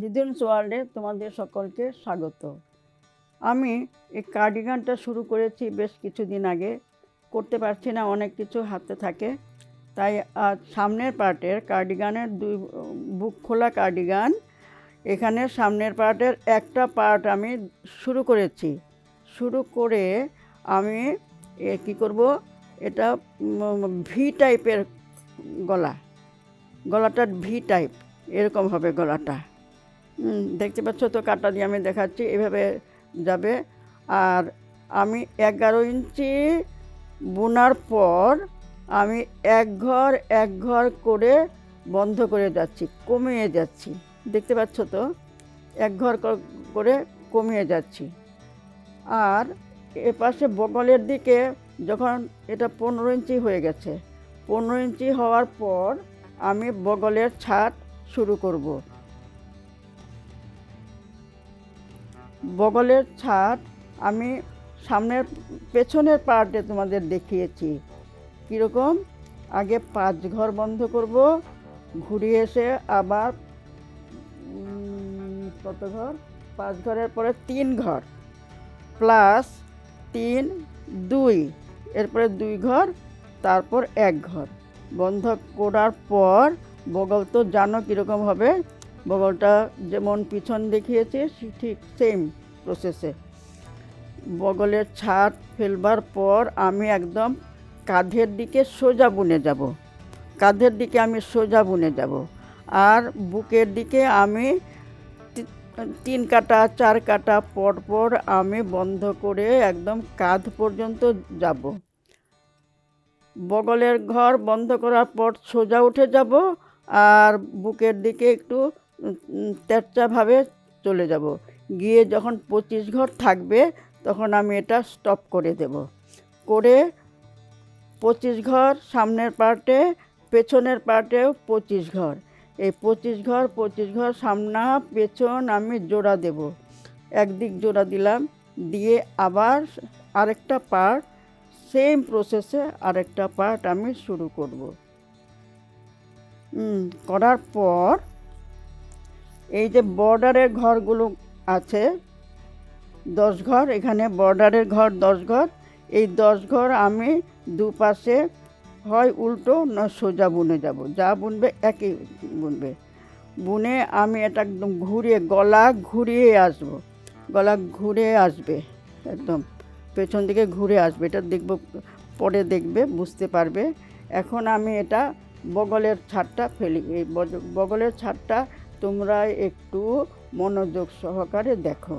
দিদিনস ওয়ার্ল্ডে তোমাদের সকলকে স্বাগত। আমি এই কার্ডিগানটা শুরু করেছি বেশ কিছুদিন আগে। করতে পারছি না, অনেক কিছু হাতে থাকে। তাই আজ সামনের পার্টের কার্ডিগানের দুই বুক খোলা কার্ডিগান। এখানে সামনের পার্টের একটা পার্ট আমি শুরু করেছি। শুরু করে আমি কী করব? এটা ভি টাইপের গলা। গলাটা ভি টাইপ এরকম হবে গলাটা। দেখতে পাচ্ছ তো কাটা দিয়ে আমি দেখাচ্ছি, এভাবে যাবে। আর আমি এগারো ইঞ্চি বোনার পর আমি এক ঘর এক ঘর করে বন্ধ করে যাচ্ছি, কমিয়ে যাচ্ছি। দেখতে পাচ্ছ তো, এক ঘর করে কমিয়ে যাচ্ছি। আর এপাশে বগলের দিকে যখন এটা পনেরো ইঞ্চি হয়ে গেছে, পনেরো ইঞ্চি হওয়ার পর আমি বগলের ছাদ শুরু করব। বগলের ছাদ আমি সামনের পেছনের পার্টে তোমাদের দেখিয়েছি। কীরকম? আগে পাঁচ ঘর বন্ধ করব ঘুরিয়ে এসে আবার কত ঘর? পাঁচ ঘরের পরে তিন ঘর। প্লাস তিন, দুই, এরপরে দুই ঘর, তারপর এক ঘর। বন্ধ করার পর বগল তো জানো কীরকম হবে? বগলটা যেমন পিছন দেখিয়েছে ঠিক সেম প্রসেসে বগলের ছাদ ফেলবার পর আমি একদম কাঁধের দিকে সোজা বুনে যাব। কাঁধের দিকে আমি সোজা বুনে যাব। আর বুকের দিকে আমি তিন কাটা, চার কাটা পর পর আমি বন্ধ করে একদম কাঁধ পর্যন্ত যাব। বগলের ঘর বন্ধ করার পর সোজা উঠে যাব। আর বুকের দিকে একটু তেরচাভাবে চলে যাব। গিয়ে যখন পঁচিশ ঘর থাকবে, তখন আমি এটা স্টপ করে দেব। করে পঁচিশ ঘর সামনের পার্টে, পেছনের পার্টেও পঁচিশ ঘর। এই পঁচিশ ঘর পঁচিশ ঘর সামনা, পেছন আমি জোড়া দেব। একদিক জোড়া দিলাম, দিয়ে আবার আরেকটা পার্ট সেম প্রসেসে আরেকটা পার্ট আমি শুরু করব। করার পর এই যে বর্ডারের ঘরগুলো আছে, দশ ঘর, এখানে বর্ডারের ঘর, দশ ঘর। এই দশ ঘর আমি দুপাশে হয় উল্টো না সোজা বুনে যাব। যা বুনবে একই বুনবে। বুনে আমি এটা একদম ঘুরিয়ে, গলা ঘুরিয়ে আসব। গলা ঘুরে আসবে, একদম। পেছন দিকে ঘুরে আসবে। এটা দেখব, পরে দেখবে, বুঝতে পারবে। এখন আমি এটা বগলের ছাদটা ফেলি। এই বগলের ছাদটা তোমরা একটু মনোযোগ সহকারে দেখো।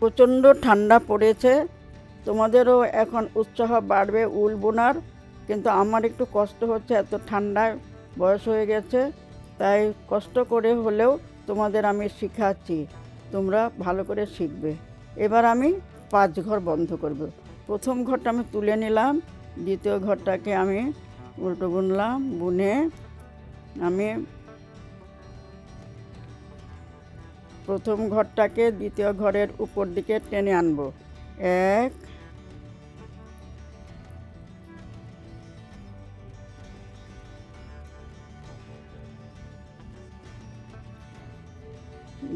প্রচণ্ড ঠান্ডা পড়েছে। তোমাদেরও এখন উৎসাহ বাড়বে উল বোনার, কিন্তু আমার একটু কষ্ট হচ্ছে, এত ঠান্ডায় বয়স হয়ে গেছে, তাই কষ্ট করে হলেও তোমাদের আমি শেখাচ্ছি। তোমরা ভালো করে শিখবে। এবার আমি পাঁচ ঘর বন্ধ করব। প্রথম ঘরটা আমি তুলে নিলাম, দ্বিতীয় ঘরটাকে আমি উল্টো বুনলাম, বুনে আমি প্রথম ঘরটাকে দ্বিতীয় ঘরের উপর দিকে টেনে আনব। এক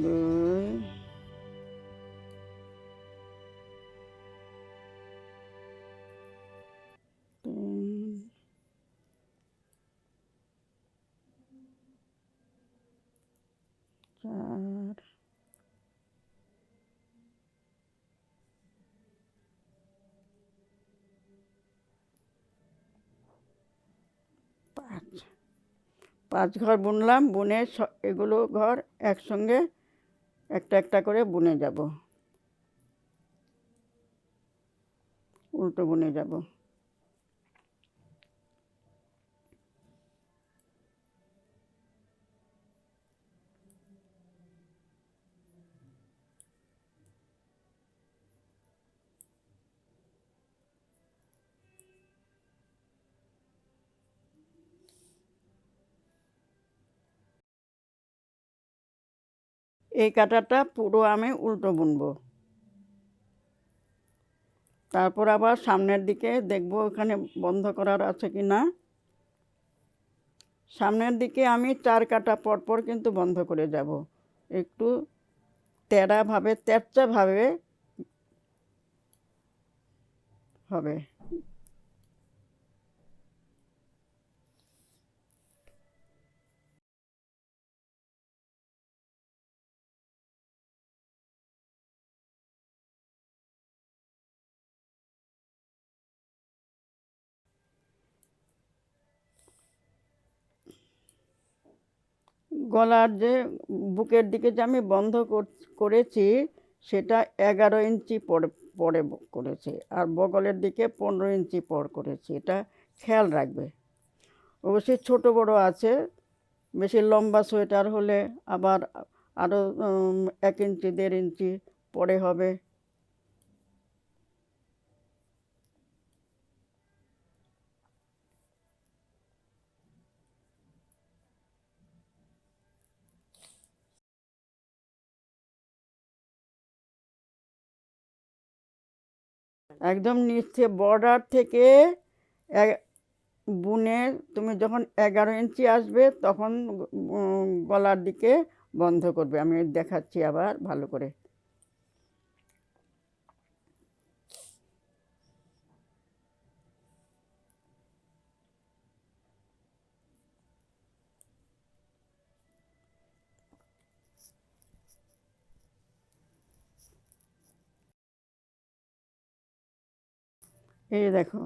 দুই চার পাঁচ। পাঁচ ঘর বুনলাম, বুনে এগুলো ঘর একসঙ্গে একটা একটা করে বুনে যাব। উল্টো বুনে যাব। এই কাঁটাটা পুরো আমি উল্টো বুনবো। তারপর আবার সামনের দিকে দেখব ওখানে বন্ধ করার আছে কি না। সামনের দিকে আমি চার কাটা পর পর কিন্তু বন্ধ করে যাব। একটু তেড়াভাবে, তেরচাভাবে হবে। গলার যে বুকের দিকে যে আমি বন্ধ করেছি, সেটা এগারো ইঞ্চি পরে পরে করেছি। আর বগলের দিকে পনেরো ইঞ্চি পর করেছি। এটা খেয়াল রাখবে। অবশ্যই ছোট বড় আছে। বেশি লম্বা সোয়েটার হলে আবার আরও এক ইঞ্চি, দেড় ইঞ্চি পরে হবে। একদম নিচে বর্ডার থেকে বুনে তুমি যখন এগারো ইঞ্চি আসবে তখন গলার দিকে বন্ধ করবে। আমি দেখাচ্ছি আবার ভালো করে। এই যে দেখো।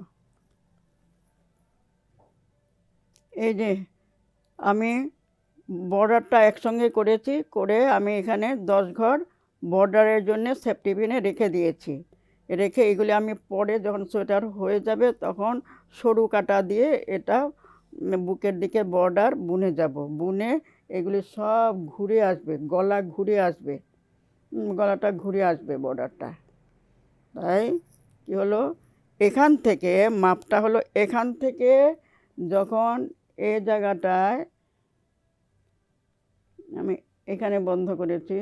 এই যে আমি বর্ডারটা একসঙ্গে করেছি, করে আমি এখানে দশ ঘর বর্ডারের জন্য সেফটি পিনে রেখে দিয়েছি। রেখে এগুলি আমি পরে যখন সোয়েটার হয়ে যাবে তখন সরু কাটা দিয়ে এটা বুকের দিকে বর্ডার বুনে যাব। বুনে এগুলি সব ঘুরে আসবে, গলা ঘুরে আসবে। গলাটা ঘুরে আসবে বর্ডারটা তাই কী হলো? এখান থেকে মাপটা হলো এখান থেকে যখন এ জায়গাটায় আমি এখানে বন্ধ করেছি,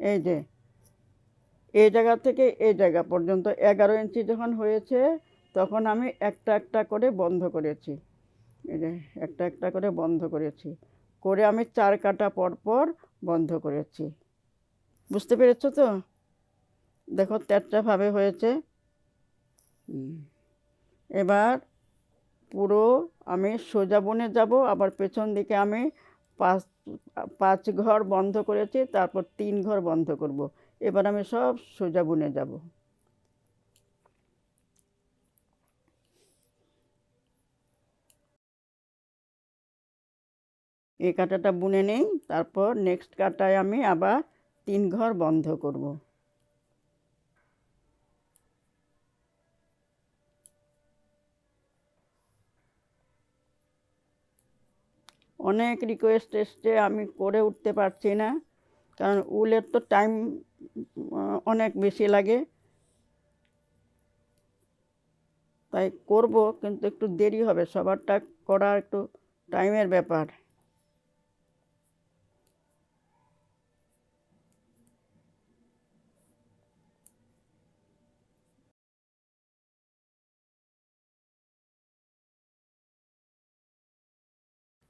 এই যে এই জায়গা থেকে এই জায়গা পর্যন্ত এগারো ইঞ্চি যখন হয়েছে, তখন আমি একটা একটা করে বন্ধ করেছি। এই যে, একটা একটা করে বন্ধ করেছি। করে আমি চার কাটা পর পর বন্ধ করেছি। বুঝতে পেরেছ তো? দেখো তেরটাভাবে হয়েছে। এবার পুরো আমি সোজা বনে যাব আবার পেছন দিকে আমি পাঁচ পাঁচ ঘর বন্ধ করেছি তারপর তিন ঘর বন্ধ করব। এবার আমি সব সোজা বনে যাব। এই কাঁটাটা বুনে নেই তারপর নেক্সট কাঁটায় আমি আবার তিন ঘর বন্ধ করব। অনেক রিকোয়েস্ট এসছে, আমি করে উঠতে পারছি না, কারণ উলের তো টাইম অনেক বেশি লাগে। তাই করব, কিন্তু একটু দেরি হবে, সবারটা করা একটু টাইমের ব্যাপার।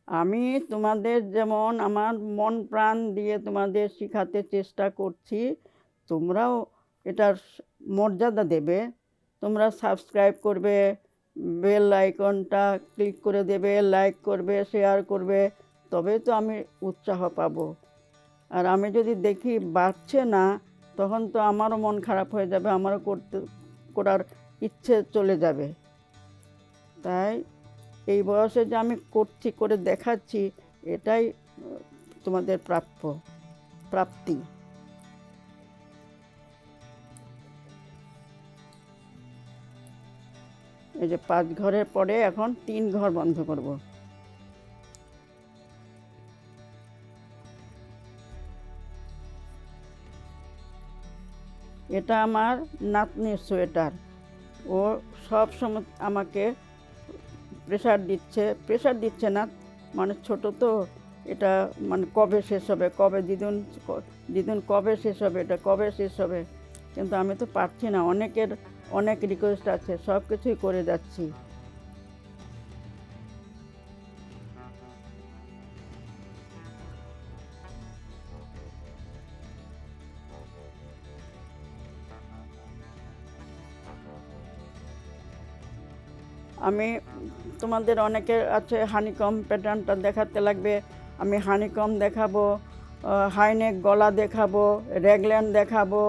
আমি তোমাদের যেমন আমার মন প্রাণ দিয়ে তোমাদের শেখাতে চেষ্টা করছি, তোমরাও এটার মর্যাদা দেবে। তোমরা সাবস্ক্রাইব করবে বেল আইকনটা ক্লিক করে দেবে লাইক করবে শেয়ার করবে তবে তো আমি উৎসাহ পাবো। আর আমি যদি দেখি বাড়ছে না, তখন তো আমারও মন খারাপ হয়ে যাবে, আমারও করতে, করার ইচ্ছে চলে যাবে। তাই এই বয়সে যে আমি করছি, করে দেখাচ্ছি, এটাই তোমাদের প্রাপ্য, প্রাপ্তি। এই যে পাঁচ ঘরের পরে এখন তিন ঘর বন্ধ করব। এটা আমার নাতনির সোয়েটার। ও সব সময় আমাকে প্রেশার দিচ্ছে প্রেশার দিচ্ছে না। মানে ছোট তো, এটা মানে কবে শেষ হবে, কবে দিদুন দিদুন কবে শেষ হবে, এটা কবে শেষ হবে? কিন্তু আমি তো পারছি না, অনেকের, অনেক রিকোয়েস্ট আছে, সব কিছুই করে যাচ্ছি। আমি তোমাদের অনেকের আছে হানিকম প্যাটার্নটা দেখাতে লাগবে। আমি হানিকম দেখাবো হাইনেক গলা দেখাবো রেগল্যান্ড দেখাবো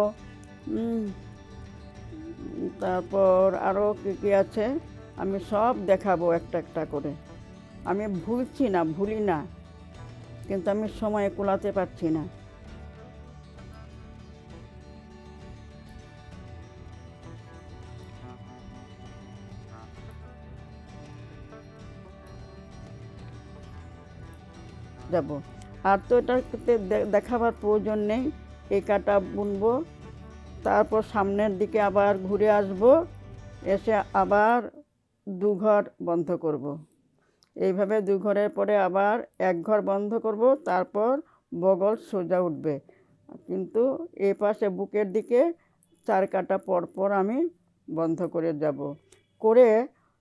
তারপর আরও কী কী আছে? আমি সব দেখাবো একটা একটা করে। আমি ভুলছি না, ভুলি না, কিন্তু আমি সময় কুলাতে পারছি না। যাব। আর তো এটাতে দেখাবার প্রয়োজন নেই। এই কাটা বুনবো। তারপর সামনের দিকে আবার ঘুরে আসব। এসে আবার দু ঘর বন্ধ করব। এইভাবে দু ঘরের পরে আবার এক ঘর বন্ধ করব। তারপর বগল সোজা উঠবে। কিন্তু এ পাশে বুকের দিকে চার কাটা পর পর আমি বন্ধ করে যাব। করে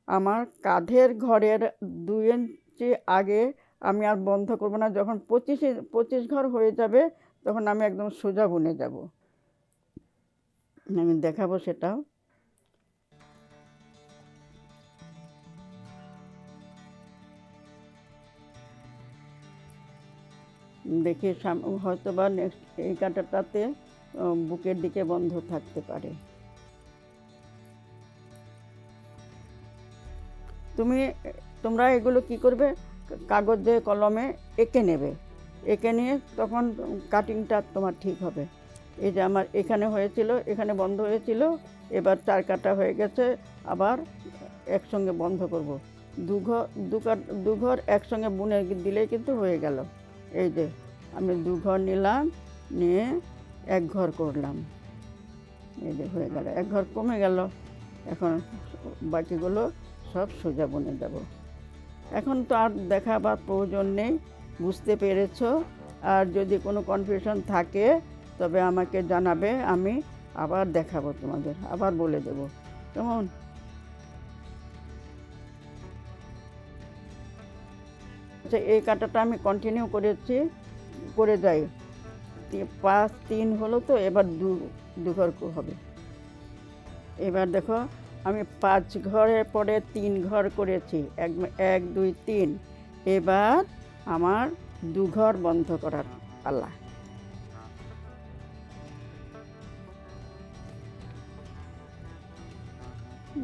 আমার কাঁধের ঘরের দুই ইঞ্চি আগে আমি আর বন্ধ করব না। যখন পঁচিশে, পঁচিশ ঘর হয়ে যাবে, তখন আমি একদম সোজা বুনে যাব। আমি দেখাবো সেটাও। দেখি হয়তো বা নেক্সট এই কাঁটাটাতে বুকের দিকে বন্ধ থাকতে পারে। তুমি, তোমরা এগুলো কি করবে? কাগজে, কলমে এঁকে নেবে। এঁকে নিয়ে তখন কাটিংটা তোমার ঠিক হবে। এই যে আমার এখানে হয়েছিল, এখানে বন্ধ হয়েছিল, এবার চার কাটা হয়ে গেছে, আবার একসঙ্গে বন্ধ করব। দু ঘর দু ঘর একসঙ্গে বুনে দিলেই কিন্তু হয়ে গেল। এই যে আমি দু ঘর নিলাম, নিয়ে এক ঘর করলাম। এই যে হয়ে গেল, এক ঘর কমে গেল। এখন বাকিগুলো সব সোজা বনে যাব এখন তো আর দেখাবার প্রয়োজন নেই, বুঝতে পেরেছ? আর যদি কোনো কনফিউশন থাকে, তবে আমাকে জানাবে, আমি আবার দেখাবো তোমাদের, আবার বলে দেব। কেমন? আচ্ছা এই কাটাটা আমি কন্টিনিউ করেছি, করে যাই। পাঁচ, তিন হলো তো, এবার দু দু ঘর কো- হবে। এবার দেখো আমি পাঁচ ঘরের পরে তিন ঘর করেছি। এক এক, দুই, তিন। এবার আমার দু ঘর বন্ধ করার পালা।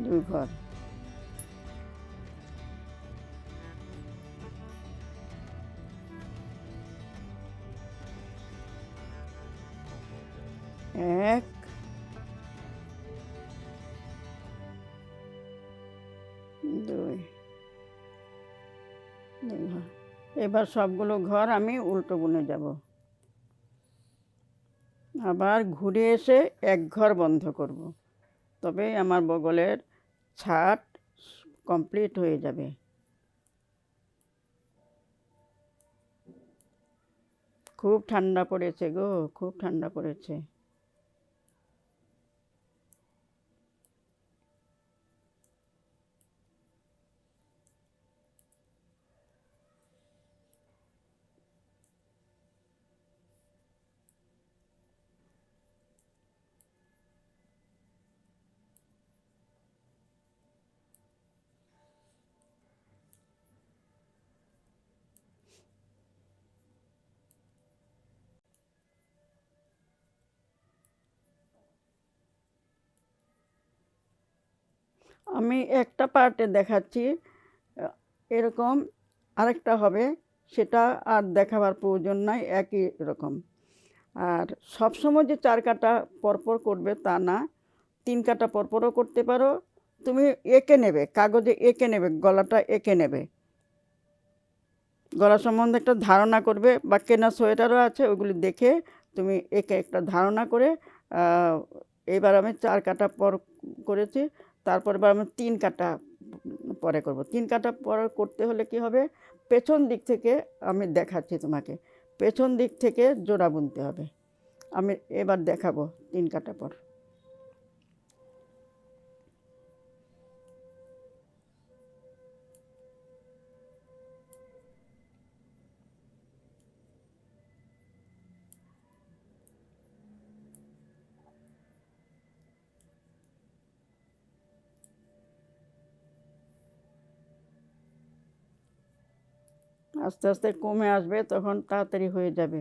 দুই ঘর। এক এবার সবগুলো ঘর আমি উল্টো বুনে যাব। আবার ঘুরে এসে এক ঘর বন্ধ করব। তবে আমার বগলের ছাট কমপ্লিট হয়ে যাবে। খুব ঠান্ডা পড়েছে গো, খুব ঠান্ডা পড়েছে। আমি একটা পার্টে দেখাচ্ছি, এরকম আরেকটা হবে, সেটা আর দেখাবার প্রয়োজন নাই, একই রকম। আর সবসময় যে চার কাটা পরপর করবে তা না, তিন কাটা পরপরও করতে পারো, তুমি এঁকে নেবে, কাগজে এঁকে নেবে, গলাটা এঁকে নেবে। গলা সম্বন্ধে একটা ধারণা করবে, বা কেনা সোয়েটারও আছে, ওগুলি দেখে তুমি একে একটা ধারণা করে এবার আমি চার কাটা পর করেছি তারপর এবার আমি তিন কাটা পরে করব। তিন কাটা পরে করতে হলে কি হবে? পেছন দিক থেকে আমি দেখাচ্ছি তোমাকে। পেছন দিক থেকে জোড়া বুনতে হবে। আমি এবার দেখাবো তিন কাটা পর। আস্তে আস্তে কমে আসবে তখন তাড়াতাড়ি হয়ে যাবে।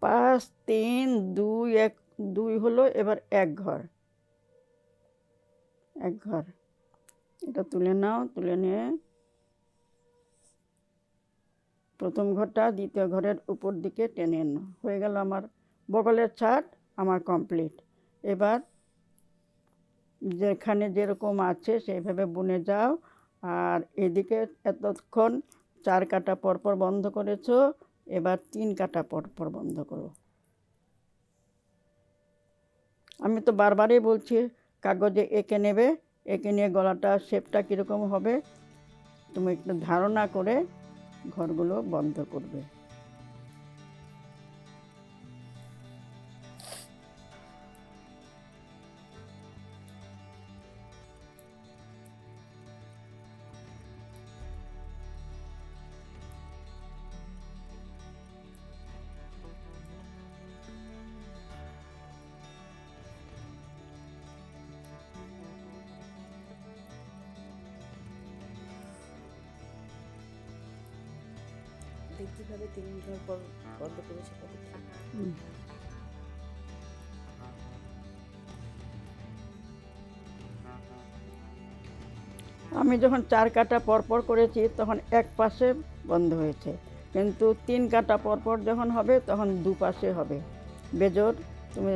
পাঁচ, তিন, দুই, এক, দুই হলো এবার এক ঘর। এক ঘর। এটা তুলে নাও, তুলে নিয়ে। প্রথম ঘরটা দ্বিতীয় ঘরের উপর দিকে টেনে নাও। হয়ে গেল আমার বগলের ছাদ, আমার কমপ্লিট। এবার যেখানে যেরকম আছে সেইভাবে বুনে যাও। আর এদিকে এতক্ষণ চার কাটা পরপর বন্ধ করেছ। এবার তিন কাটা পরপর বন্ধ করো আমি তো বারবারই বলছি, কাগজে এঁকে নেবে, এঁকে নিয়ে গলাটা শেপটা কীরকম হবে, তুমি একটু ধারণা করে ঘরগুলো বন্ধ করবে। তিন ঘর বন্ধ আমি যখন চার কাটা পরপর করেছি, তখন এক পাশে বন্ধ হয়েছে। কিন্তু তিন কাটা পরপর যখন হবে, তখন দু পাশে হবে। বেজোর তুমি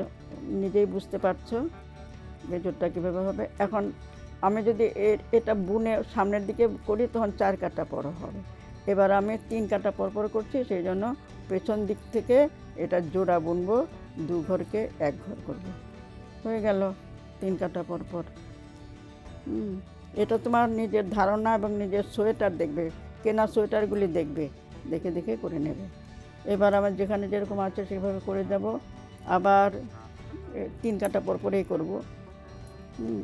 নিজেই বুঝতে পারছ বেজোরটা কীভাবে হবে। এখন আমি যদি এটা বুনে সামনের দিকে করি, তখন চার কাটা পর হবে। এবার আমি তিন কাটা পরপর করছি, সেই জন্য পেছন দিক থেকে এটা জোড়া বুনবো, দু ঘরকে এক ঘর করব। হয়ে গেল তিন কাটা পরপর। এটা তোমার নিজের ধারণা এবং নিজের সোয়েটার দেখবে, কেনা সোয়েটারগুলি দেখবে, দেখে দেখে করে নেবে। এবার আমার যেখানে যেরকম আছে সেভাবে করে যাব, আবার তিন কাটা পর পরেই করব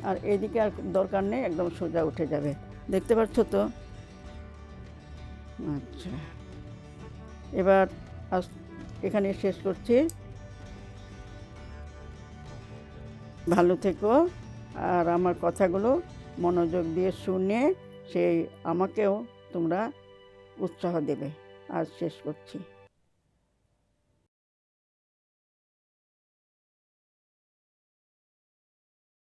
আর এদিকে আর দরকার নেই, একদম সোজা উঠে যাবে। দেখতে পাচ্ছ তো? আচ্ছা। এবার আজ এখানে শেষ করছি। ভালো থেকো। আর আমার কথাগুলো মনোযোগ দিয়ে শুনে সেই আমাকেও তোমরা উৎসাহ দেবে। আজ শেষ করছি।